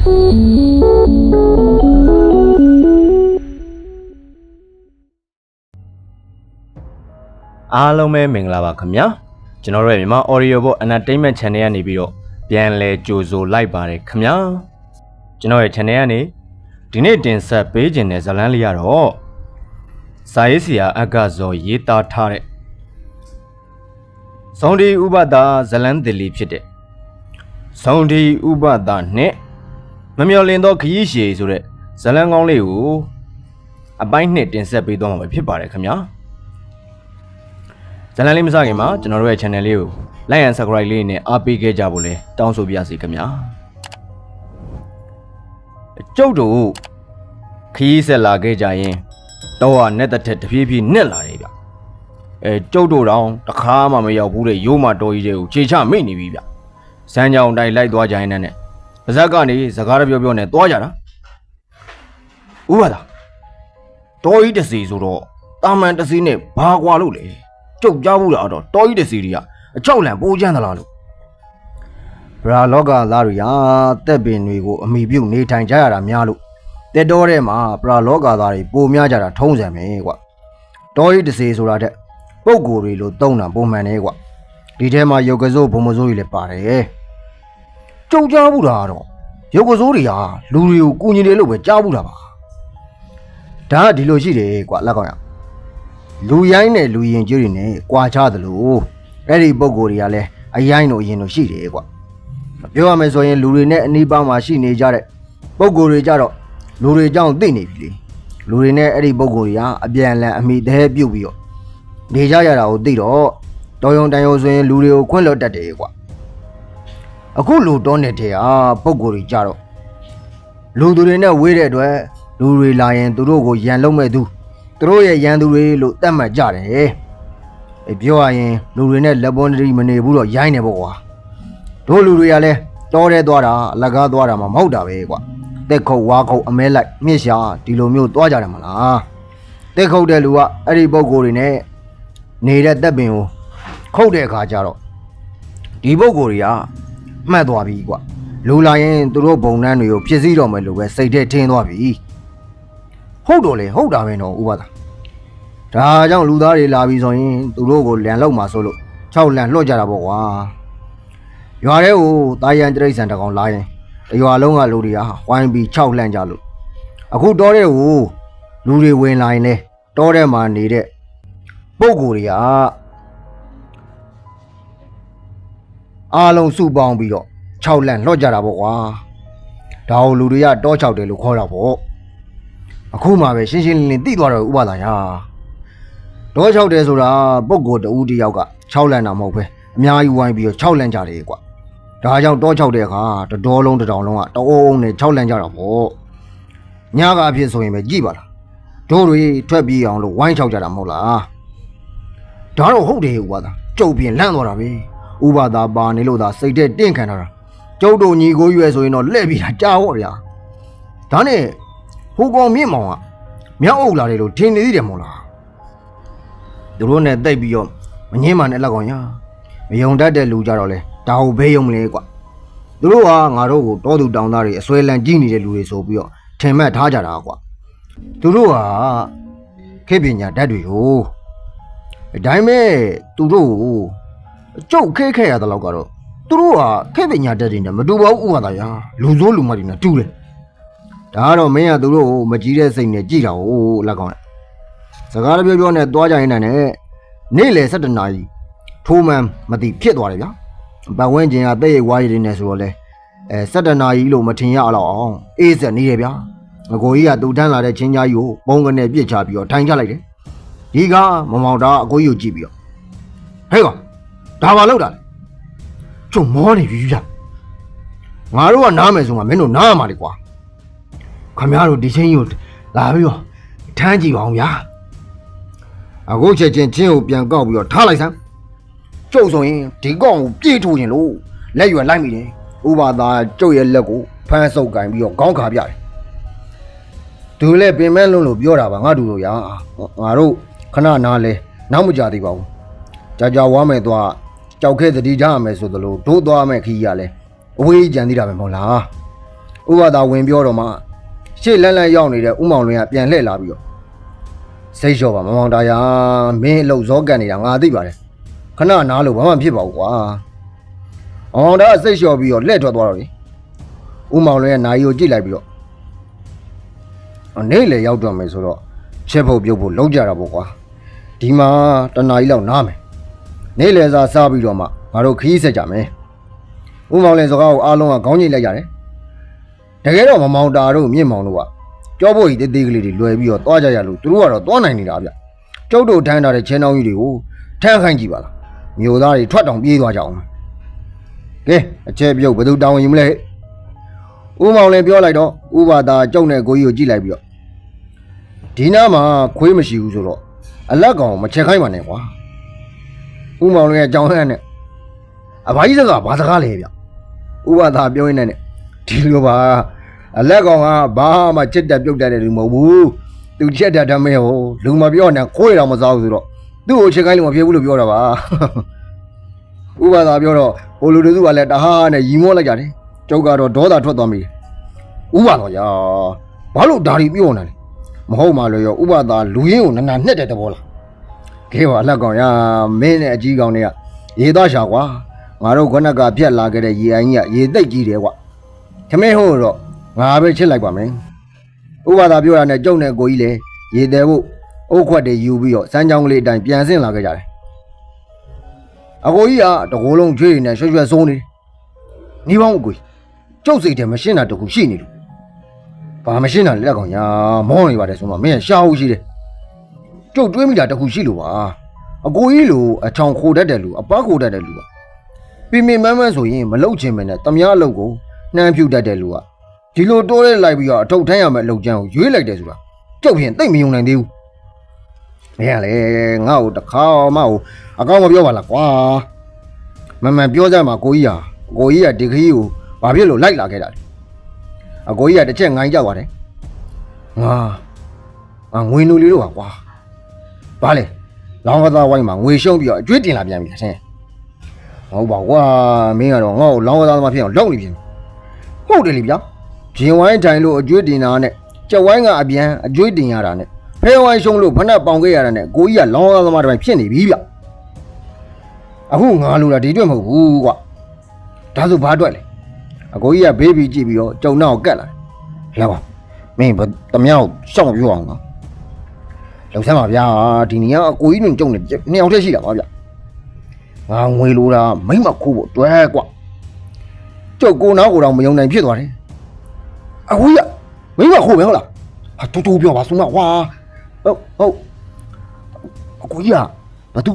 အားလုံးပဲမင်္ဂလာပါခင်ဗျာကျွန်တော်တို့ရဲ့မြန်မာ Audio Book Entertainment Channel ကနေပြီးတော့ပြန်လည်ကြိုဆိုလိုက်ပါတယ်ခင်ဗျာကျွန်တော်ရဲ့ channel ကနေဒီနေ့တင်ဆက်ပေးခြင်းတဲ့ဇာတ်လမ်းလေးကတော့စာရေးဆရာအက္ခဇော်ရေးသားထားတဲ့ဇုံဒီဥပဒါဇလန်းတလီဖြစ်တဲ့ဇုံဒီဥပဒါနဲ့ မမျော်လင့်သောခရီးရှည်ဆိုတဲ့ဇလန်းကောင်းလေးကိုအပိုင်းနှစ်တင်ဆက်ပေးသွားမှာပဲဖြစ်ပါတယ်ခင်ဗျာဇလန်လေးမစခင်မှာကျွန်တော်တို့ရဲ့ channel လေးကို like and subscribe လေးနဲ့အားပေးခဲ့ကြဖို့လဲတောင်းဆိုပါရစေခင်ဗျာကျုပ်တို့ခီးဆက်လာခဲ့ကြရင်တော့ဟာနဲ့တစ်ထက်တဖြည်းဖြည်းနစ်လာတယ်ဗျအဲကျုပ်တို့တောင်တခါမှမရောက်ဘူးတဲ့ရိုးမတော်ကြီးတွေကိုခြေချမိတ်နေပြီဗျစမ်းကြောင်တိုင်းလိုက်သွားကြရင်နဲ့ ပါဇက်ကနေစကားတပြောပြောနဲ့သွားကြတာဥပါဒါတော်ကြီးတစ်စီဆိုတော့တာမန်တစ်စီနဲ့ဘာကွာလို့လဲကျုပ်ကြားဘူးလားတော့တော်ကြီးတဲ့စီရီကအချောက်လန့်ပိုးချမ်းသလားလို့ဗရာလောကသားတွေဟာတက်ပင်တွေကိုအမိပြုတ်နေထိုင်ကြရတာများလို့တက်တော်ထဲမှာဗရာလောကသားတွေပိုများကြတာထုံးစံပဲကွာတော်ကြီးတစ်စီဆိုတာတဲ့ပုံကိုယ်တွေလို့တုံးတာပုံမှန်နေကွာဒီထဲမှာရုပ်ကစိုးဘုံမစိုးတွေလည်းပါတယ် ကျုပ်ကြားဘူးလားတော့ရုပ်ကစိုးတွေဟာလူတွေကိုကူညီတယ်လို့ပဲကြားဘူးလားပါဒါကဒီလိုရှိတယ်ကွာလက်ကောင်ရလူရိုင်းနဲ့လူရင်ကျွေးတွေနဲ့ကြွာချသလိုအဲ့ဒီပုံကိုယ်တွေကလည်းအရိုင်းတို့အရင်တို့ရှိတယ်ကွပြောရမယ်ဆိုရင်လူတွေနဲ့အနီးပါးမှာရှိနေကြတဲ့ပုံကိုယ်တွေကြတော့လူတွေကြောင့်သိနေပြီလေလူတွေနဲ့အဲ့ဒီပုံကိုယ်တွေကအပြန်အလှန်အမိသေးပြုတ်ပြီးတော့နေကြရတာကိုသိတော့တော်ရုံတန်ရုံဆိုရင်လူတွေကိုခွင့်လွတ်တတ်တယ်ကွ အခုလူတော်နေတဲ့ဟာပုံကိုယ်တွေကြတော့လူသူတွေနဲ့ဝေးတဲ့အတွက်လူတွေလာရင်သူတို့ကိုရန်လုံးမဲ့သူသူတို့ရဲ့ရန်သူတွေလို့တတ်မှတ်ကြတယ်။အေးပြောရရင်လူတွေနဲ့လက်ပွန်းတရီမနေဘူးတော့ရိုင်းနေပေါ့ကွာ။တို့လူတွေကလည်းတောထဲသွားတာအလကားသွားတာမှမဟုတ်တာပဲကွာ။တက်ခုတ်ဝါခုတ်အမဲလိုက်မြစ်ရှာဒီလိုမျိုးသွားကြတယ်မလား။တက်ခုတ်တဲ့လူကအဲ့ဒီပုံကိုယ်တွေနဲ့နေတဲ့တက်ပင်ကိုခုတ်တဲ့အခါကျတော့ဒီပုံကိုယ်တွေက မှတ်သွားပြီကွာ။လူလာရင်သူတို့ဘုံနှန်းတွေကိုဖြစ်စည်းတော့မယ်လို့ပဲစိတ်ထဲထင်သွားပြီ။ဟုတ်တော့လေဟုတ်တာပဲနော်ဥပဒါဒါကြောင့်လူသားတွေလာပြီဆိုရင်သူတို့ကိုလန်လောက်မှာဆိုလို့6လန်လွှတ်ကြတာပေါ့ကွာရွာထဲကိုတာယန်တိရစ္ဆာန်တစ်ကောင်လာရင်တရွာလုံးကလူတွေဟာဝိုင်းပြီး6လန်ကြလို့အခုတောထဲကိုလူတွေဝင်လာရင်လေတောထဲမှာနေတဲ့ပုံကိုယ်တွေက အားလုံးစုပေါင်းပြီးတော့6လန်လွှတ်ကြတာပေါ့ကွာဒါကိုလူတွေကတော6တယ်လို့ခေါ်တာပေါ့အခုမှပဲရှင်းရှင်းလင်းလင်းသိသွားတော့ဥပဒါညာတော့6တယ်ဆိုတာပုံကိုတူတယောက်က6လန်တာမဟုတ်ပဲအများကြီးဝိုင်းပြီးတော့6လန်ကြတယ်ကွာဒါကြောင့်တော့6တဲ့အခါတတော်လုံးတစ်တောင်လုံးကတအုံးအုံးနဲ့6လန်ကြတာပေါ့ညကအဖြစ်ဆိုရင်ပဲကြည့်ပါလားတို့တွေထွက်ပြေးအောင်လို့ဝိုင်း6ကြတာမဟုတ်လားဒါတော့ဟုတ်တယ်ဥပဒါကျုပ်ပြင်လန့်သွားတာပဲ ဥပဒါပါနေလို့သာစိတ်ထဲတင့်ခံထားတာကျုပ်တို့ညီကိုရွယ်ဆိုရင်တော့လှည့်ပြီးတာကြားပေါ့ဗျာဒါနဲ့ဟိုကောင်မြင့်မောင်ကမြောက်အုပ်လာတယ်လို့ထင်နေသေးတယ်မို့လားသူတို့နဲ့တိတ်ပြီးတော့မငင်းမှနဲ့လက်ကောင်ရမယုံတတ်တဲ့လူကြတော့လေဒါဟုတ်ဘေးယုံမလဲကွာသူတို့ကငါတို့ကိုတောသူတောင်သားတွေအစွဲလန်းကြီးနေတဲ့လူတွေဆိုပြီးတော့ထင်မှတ်ထားကြတာကွာသူတို့ကခေတ်ပညာဓာတ်တွေကိုအတိုင်းပဲသူတို့ကို ကျုပ်ခဲခဲရတဲ့လောက်ကတော့သူတို့ကခေတ်ပညာဓာတ်တွေနဲ့မတူပါဘူးဥပဒါရလူစိုးလူမတွေနဲ့တူတယ်ဒါကတော့မင်းကသူတို့ကိုမကြီးတဲ့စိတ်နဲ့ကြည်တာဟုတ်လက်ကောင်းစကားတပြောပြောနဲ့သွားကြရင်နဲ့နေ့လေ7နာရီထိုးမှန်မသိဖြစ်သွားတယ်ဗျာပတ်ဝန်းကျင်ကတဲ့ရိတ်ဝါးရည်တွေနဲ့ဆိုတော့လေအဲ7နာရီလို့မထင်ရအောင်အေးစက်နေတယ်ဗျာငကိုကြီးကတူတန်းလာတဲ့ချင်းကြားကြီးကိုပုံကနေပြစ်ချပြီးတော့ထိုင်ချလိုက်တယ်ဒီကမမောင်တာအကိုကြီးကိုကြည့်ပြီးတော့ဟဲ့ကောင် ဒါပါလို့တာလေကျုံမောနေပြီဗျာငါတို့ကနားမယ်ဆိုမှမင်းတို့နားရမှာလေကွာခမရတို့ဒီချင်းကြီးကိုလာပြီးတော့ထမ်းကြည့်ပါအောင်ဗျာအခုချက်ချင်းချင်းကိုပြန်ကောက်ပြီးတော့ထားလိုက်စမ်းကျုပ်ဆိုရင်ဒီကောင်ကိုပြေးထိုးရင်လို့လက်ရွယ်လိုက်မိတယ်ဥပါသားကျုပ်ရဲ့လက်ကိုဖမ်းဆုပ်ကင်ပြီးတော့ခေါင်းခါပြတယ်သူလည်းပင်မဲ့လုံးလို့ပြောတာပါငါတို့တို့ရာငါတို့ခဏနားလဲနောက်မကြသေးပါဘူးကြာကြာဝါမယ်သွား ကြောက်ခဲသတိကြရမယ်ဆိုသလိုဒိုးသွားမယ်ခီးရလဲအဝေးကြံသေးတာပဲမဟုတ်လားဥပဒါဝင်ပြောတော့မှရှေ့လန့်လန့်ရောက်နေတဲ့ဥမောင်လွင်ကပြန်လှည့်လာပြီးတော့စိတ်လျှော့ပါမမောင်တာယာမင်းအလုပ်ဇောကန်နေတာငါသိပါတယ်ခဏနားလို့ဘာမှဖြစ်ပါဘူးကွာမောင်တာကစိတ်လျှော့ပြီးတော့လှည့်ထွက်သွားတော့လေဥမောင်လွင်ရဲ့နာရီကိုကြည့်လိုက်ပြီးတော့အော်နေ့လေရောက်တော့မယ်ဆိုတော့ချက်ဖို့ပြုတ်ဖို့လုံးကြတာပေါ့ကွာဒီမှာတနားကြီးလောက်နားမယ် နေ့လေစာစားပြီးတော့မှငါတို့ခီးဆက်ကြမယ်ဥမောင်လွင်စကားကိုအားလုံးကခေါင်းညိတ်လိုက်ရတယ်တကယ်တော့မမောင်တာတို့မြင့်မောင်တို့ကကြောဖို့ကြီးတေးသေးကလေးတွေလွယ်ပြီးတော့သွားကြရလို့သူတို့ကတော့သွားနိုင်နေတာဗျကျုပ်တို့ထမ်းထားတဲ့ချင်းတောင်းကြီးတွေကိုထမ်းခိုင်းကြည့်ပါလားမျိုးသားတွေထွက်တောင်ပြေးသွားကြအောင်ကဲအချက်ပြုတ်ဘယ်သူတောင်းရင်မလဲဦးမောင်လည်းပြောလိုက်တော့ဥပါသာကျုံတဲ့ကိုကြီးကိုကြည့်လိုက်ပြီးတော့ဒီနားမှာခွေးမရှိဘူးဆိုတော့အလက်ကောင်မချက်ခိုင်းပါနဲ့ကွာ ဦးမောင်လည်းအကြောင်းဟဲ့နဲ့အဘိုင်းစကားဘာစကားလဲဗျဥပါသာပြောရင်းနဲ့ဒီလိုပါအလက်ကောင်ကဘာမှချစ်တက်ပြုတ်တက်တဲ့လူမဟုတ်ဘူးသူချက်တက်တမဲဟိုလူမပြောနဲ့ခွေးတော်မစားဘူးဆိုတော့သူ့ကိုချက်ခိုင်းလို့မဖြစ်ဘူးလို့ပြောတာပါဥပဒါပြောတော့ဟိုလူတို့ကလည်းတဟားနဲ့ရီမောလိုက်ကြတယ်ကျုပ်ကတော့ဒေါသထွက်သွားမိတယ်ဥပဒါရာဘာလို့ဒါတွေပြောနေလဲမဟုတ်မှလို့ရောဥပဒါလူရင်းကိုနနာနှက်တဲ့သဘောလား ခဲပါအလက်ကောင်ရမင်းနဲ့အကြီးကောင်တွေကရေသားရှာကွာငါတို့ခဏကပြက်လာခဲ့တဲ့ရေအိုင်းကြီးကရေသိပ်ကြီးတယ်ကွာခမင်းဟုတ်တော့ငါပဲချစ်လိုက်ပါမယ်ဥပဒါပြောတာနဲ့ကြုံတဲ့ကိုကြီးလေရေတယ်ဖို့အုတ်ခွက်တွေယူပြီးတော့စမ်းချောင်းကလေးအတိုင်းပြန်ဆင်းလာခဲ့ကြတယ်အကိုကြီးကတကိုယ်လုံးချွေးနေရွှဲရွှဲဆုံးနေတယ်နေပေါင်းအကိုကြီးကျုပ်စိတ်ထဲမရှင်းတာတခုရှိနေလို့ဘာမရှင်းတာလဲလက်ကောင်ညာမောနေပါတယ်ဆိုတော့မင်းရှားဟုတ်ရှိတယ် ကျုပ်တွေးမိတာတခုရှိလို့ပါအကိုကြီးလိုအချောင်ခိုတတ်တယ်လူအပားခိုတတ်တယ်လူပါပြင်းပြင်းမန်းမန်းဆိုရင်မလုတ်ချင်မနဲ့တမယားအလုပ်ကိုနှမ်းဖြူတတ်တဲ့လူကဒီလိုတိုးရဲလိုက်ပြီးတော့အထုပ်ထမ်းရမယ့်အလုပ်ကျန်းကိုရွေးလိုက်တယ်ဆိုတာကျုပ်ဖြင့်သိပ်မယုံနိုင်သေးဘူးမင်းကလေငါ့ကိုတခါမှဟိုအကောင်းမပြောပါလားကွာမမှန်ပြောကြမှာကိုကြီးဟာကိုကြီးကဒီခရီးကိုဘာဖြစ်လို့လိုက်လာခဲ့တာလဲအကိုကြီးကတစ်ချက်ငိုင်းကြသွားတယ်ငါငါငွေနူလေးတော့ပါကွာ ဘာလဲလောင်းကစားဝိုင်းမှာငွေရှုံးပြီးတော့အကျွေးတင်လာပြန်ပြီဆင်းဟုတ်ပါကွာမင်းကတော့ငါ့ကိုလောင်းကစားသမားဖြစ်အောင်လုပ်နေပြန်ပြီဟုတ်တယ်လေဗျာဂျင်ဝိုင်းတိုင်းလို့အကျွေးတင်တာနဲ့ကြက်ဝိုင်းကအပြန်အကျွေးတင်ရတာနဲ့ဖဲဝိုင်းရှုံးလို့ဖက်ပေါင်ခဲ့ရတာနဲ့ကိုကြီးကလောင်းကားသမားတစ်ပိုင်းဖြစ်နေပြီဗျအခုငါလိုတာဒီအတွက်မဟုတ်ဘူးကွာဒါဆိုဘာအတွက်လဲအကိုကြီးကဘေးဘီကြည့်ပြီးတော့ကြုံနောက်ကိုကတ်လာတယ်လာပါမင်းဘတမြောက်ရှောက်ပြောအောင်နော် လုံဆမ်းပါဗျာဒီနေရာအကိုကြီးနဲ့ကြုံနေနှစ်ယောက်တည်းရှိတာပါဗျငါငွေလိုတာမိမ့်မခိုးဖို့တွဲကွာကျုပ်ကိုနားကိုတော့မယုံနိုင်ဖြစ်သွားတယ်။အကူကြီးကမင်းကခိုးပဲဟုတ်လား။ဟာတူတူပြောပါစုမကွာ။ဟုတ်ဟုတ်အကူကြီးကဘာသူ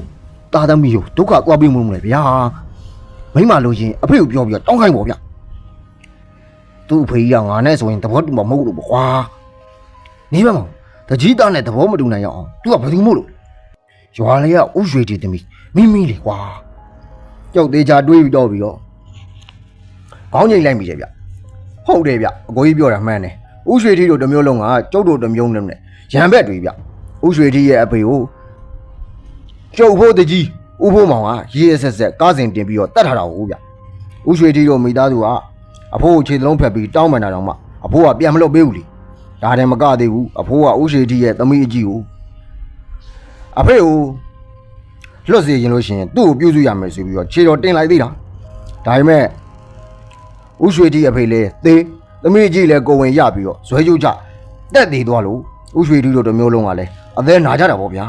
တာသမီးကိုဒုက္ခသွားပြီးမလို့မလဲဗျာ။မိမလို့ရင်အဖေကိုပြောပြီးတော့တောင်းခိုင်းပေါ့ဗျာ။သူ့အဖေကြီးကငါနဲ့ဆိုရင်သဘောတူမှာမဟုတ်လို့ပေါ့ကွာ။နေပါမ တကြီးသားနဲ့သဘောမတူနိုင်ရအောင်။ तू ကဘာသူမို့လို့ရွာလေးကဥရွှေတီသမီးမိမိလေကွာ။ကြောက်သေးချာတွေးပြီးတော့ပြီးတော့ခေါင်းငိမ့်လိုက်မိတယ်ဗျဟုတ်တယ်ဗျအကိုကြီးပြောတာမှန်တယ်ဥရွှေထီတို့တစ်မျိုးလုံးကကျုပ်တို့တစ်မျိုးလုံးနဲ့ရံဘက်တွေဗျဥရွှေထီရဲ့အဖေကိုကျုပ်ဖို့တကြီးဥဖို့မောင်ကရေးရဆက်ဆက်ကားစဉ်တင်ပြီးတော့တတ်ထားတာဟုတ်ဗျဥရွှေထီတို့မိသားစုကအဖိုးကိုခြေသလုံးဖက်ပြီးတောင်းပန်တာတော့မှအဖိုးကပြန်မလုပ်ပေးဘူးလေ ဒါတည်းမကသေးဘူးအဖိုးကဥရွှေထီရဲ့သမီးအကြီးကိုအဖေကိုလွတ်စေရင်လို့ရှိရင်သူ့ကိုပြုစုရမယ်ဆိုပြီးတော့ခြေတော်တင်လိုက်သေးတာဒါပေမဲ့ဦးရွှေတီအဖေလဲသေသမီးကြီးလဲကိုဝင်ရပြီးတော့ဇွဲကျုပ်ချတက်သေးသွားလို့ဦးရွှေတီတို့တစ်မျိုးလုံးကလည်းအသက်နာကြတာပေါ့ဗျာ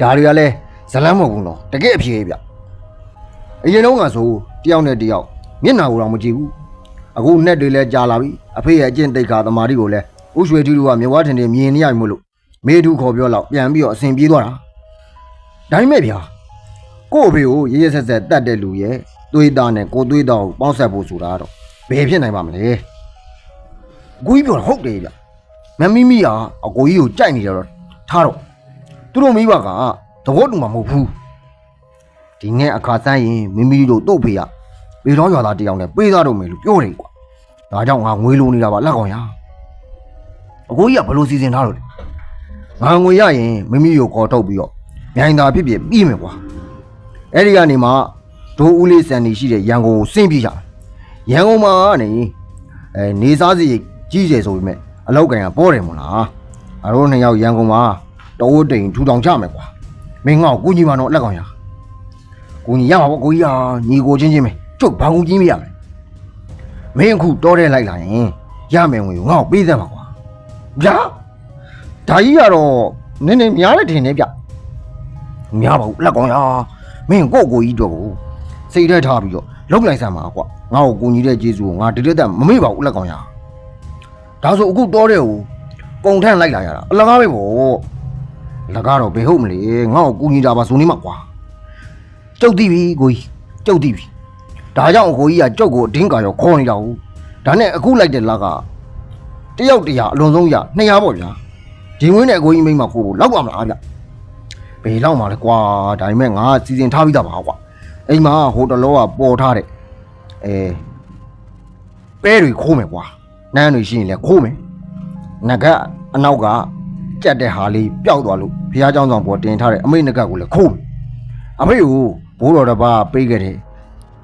ဒါတွေကလည်းဇလန်းမဟုတ်ဘူးနော်တကယ်အဖြေဗျအရင်တော့ကဆိုတယောက်နဲ့တယောက်မျက်နှာကိုတော့မကြည့်ဘူးအခုနဲ့တွေလဲကြာလာပြီအဖေရဲ့အကျင့်တိတ်ခါသမားတွေကိုလဲ ဦးရွှေတီတို့ကမြဝထင်တင်မြင်နေရမို့လို့မေထုခေါ်ပြောတော့ပြန်ပြီးတော့အစဉ်ပြေးသွားတာဒါပေမဲ့ဗျာကို့အဖေကိုရေးရဆက်ဆက်တတ်တဲ့လူရဲ့သွေးသားနဲ့ကိုသွေးသားကိုပေါင်းဆက်ဖို့ဆိုတာတော့ဘယ်ဖြစ်နိုင်ပါမလဲအကိုကြီးပြောတာဟုတ်တယ်ဗျမမီမီကအကိုကြီးကိုကြိုက်နေကြတော့ထားတော့သူတို့မိဘကသဘောတူမှာမဟုတ်ဘူးဒီငဲအခါစမ်းရင်မိမိတို့တို့ဖေကပေတော်ရွာသားတယောက်နဲ့ပေးသားတော့မယ်လို့ပြောတယ်ကွာဒါကြောင့်ငါငွေလိုနေတာပါလက်ကောင်ရ အကိုကြီးကဘယ်လိုစီစဉ်ထားလို့လဲငါငွေရရင်မိမိကိုခေါ်ထုတ်ပြီးတော့မြိုင်သာဖြစ်ဖြစ်ပြီးမယ်ကွာအဲ့ဒီကနေမှဒိုးဦးလေးစံနေရှိတဲ့ရန်ကုန်ကိုဆင်းပြေးကြတယ်ရန်ကုန်မှာကနေအဲနေစားစီကြီးကျယ်ဆိုပေမဲ့အလောက်ကင်ကပေါ်တယ်မို့လားအတို့နှစ်ယောက်ရန်ကုန်မှာတိုးတိန်ထူထောင်ကြမယ်ကွာမင်းငါ့ကိုကူညီပါတော့လက်ကောင်ရကူညီရမှာပေါ့ကိုကြီးဟာညီကိုချင်းချင်းပဲကျုပ်ဘာကူကြီးမရမလဲမင်းအခုတောတဲ့လိုက်လာရင်ရမယ်ဝင်ကိုငါ့ကိုပေးသမ်းပါကွာ ဗျာဒါကြီးကတော့နည်းနည်းများတယ်ထင်တယ်ဗျများပါဘူးလက်ကောင်ရမင်းကိုယ့်ကိုကြီးတော့ကိုစိတ်ထဲထားပြီးတော့လုံးလိုက်စမ်းပါကွာငါ့ကိုကူညီတဲ့ကျေးဇူးကိုငါတတိတက်မမေ့ပါဘူးလက်ကောင်ရဒါဆိုအခုတောတဲ့ကိုပုံထန့်လိုက်လာရတာအလကားပဲပေါ့လကားတော့ဘယ်ဟုတ်မလဲငါ့ကိုကူညီတာပါဆိုနေမှာကွာကျုပ်သိပြီကိုကြီးကျုပ်သိပြီဒါကြောင့်ကိုကြီးကကျုပ်ကိုအတင်းကာရောခေါ်နေတာဟုတ်ဒါနဲ့အခုလိုက်တဲ့လက တယောက်တရာအလွန်ဆုံးရ200ပေါ့ဗျာဒီဝင်းနဲ့အကိုကြီးမိမ့်မှာကိုကိုလောက်ပါမလားဗျဘယ်လောက်မှာလဲကွာဒါပေမဲ့ငါစီစဉ်ထားပြီးသားပါကွာအိမ်မှာဟိုတလောကပေါ်ထားတဲ့အဲပဲတွေခိုးမယ်ကွာနန်းတွေရှိရင်လည်းခိုးမယ်ငကအနောက်ကကြက်တဲ့ဟာလေးပျောက်သွားလို့ဘုရားကျောင်းဆောင်ပေါ်တင်ထားတဲ့အမိတ်ငကကိုလည်းခိုးမယ်အမေကိုဘိုးတော်တစ်ပါးပေးခဲ့တယ်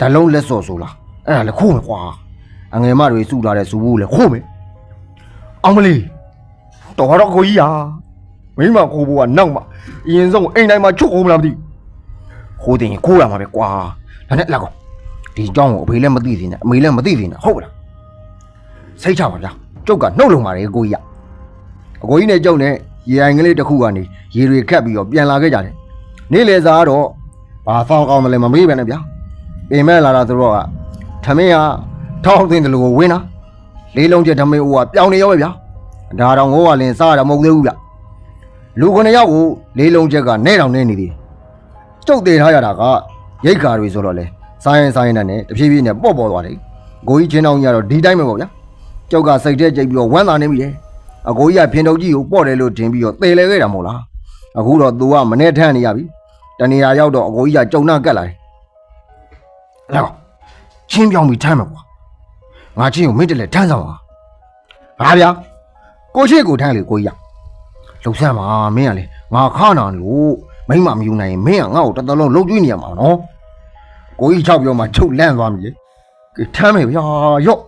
ဓလုံးလက်စော်ဆိုလားအဲ့ဒါလည်းခိုးမယ်ကွာအငယ်မတွေစုလာတဲ့စူဘူးလည်းခိုးမယ် အောင်မလီတော်တော့ကိုကြီးဟာမိမကိုဘိုးကနောက်မှအရင်ဆုံးအိမ်တိုင်းမှာချုပ်အောင်မလားမသိခိုးတင်ရင်ခိုးရမှာပဲကွာဒါနဲ့လက်ကောင်ဒီเจ้าကိုအဖေလည်းမသိသေးနဲ့အမေလည်းမသိသေးနဲ့ဟုတ်ပါလားစိတ်ချပါဗျာကျုပ်ကနှုတ်လုံပါတယ်ကိုကြီးကအကိုကြီးနဲ့ကျုပ်နဲ့ရေအိုင်ကလေးတစ်ခုကနေရေတွေခတ်ပြီးတော့ပြန်လာခဲ့ကြတယ်နေ့လေစာကတော့ဘာဖောင်းကောင်းမလဲမမေးပဲနဲ့ဗျာပင်မဲ့လာတာသူတို့ကထမင်းကထောက်သိန်းတယ်လို့ကိုဝင်းတာ လေးလုံးချက်ထမင်းဦးကပြောင်းနေရောပဲဗျာဒါတော့ငိုးကလင်စားရတာမဟုတ်သေးဘူးဗျလူခုနှစ်ယောက်ကိုလေးလုံးချက်ကနဲ့တောင်နေနေသေးတယ်ကျုပ်တည်ထားရတာကရိတ်ကာတွေဆိုတော့လေစားရင်စားရင်နဲ့တဖြည်းဖြည်းနဲ့ပေါ့ပေါ့သွားတယ်ကိုကြီးချင်းတောင်ကြီးကတော့ဒီတိုင်းပဲပေါ့ဗျာကျုပ်ကစိတ်ထဲကြိတ်ပြီးတော့ဝမ်းသာနေပြီလေအကိုကြီးကဖင်တုပ်ကြီးကိုပေါ့တယ်လို့ထင်ပြီးတော့သေလဲခဲ့တာမဟုတ်လားအခုတော့ तू ကမနဲ့ထမ်းနေရပြီတနေရာရောက်တော့အကိုကြီးကကြုံနှကတ်လာတယ်အဲ့တော့ချင်းပြောင်းပြီးထမ်းမယ်ကွာ ငါချင်းကိုမင်းတလဲထမ်းဆောင်ပါဟာဗျာကိုရှိကိုထမ်းလေကိုကြီးကလှုပ်ဆမ်းပါမင်းကလေငါခါနာလို့မိမမယူနိုင်ရင်မင်းကငါ့ကိုတစ်သလုံးလှုပ်ကြွေးနေရမှာနော်ကိုကြီးချောက်ပြောမှချုပ်လန့်သွားပြီလေကဲထမ်းမယ်ဗျာရော့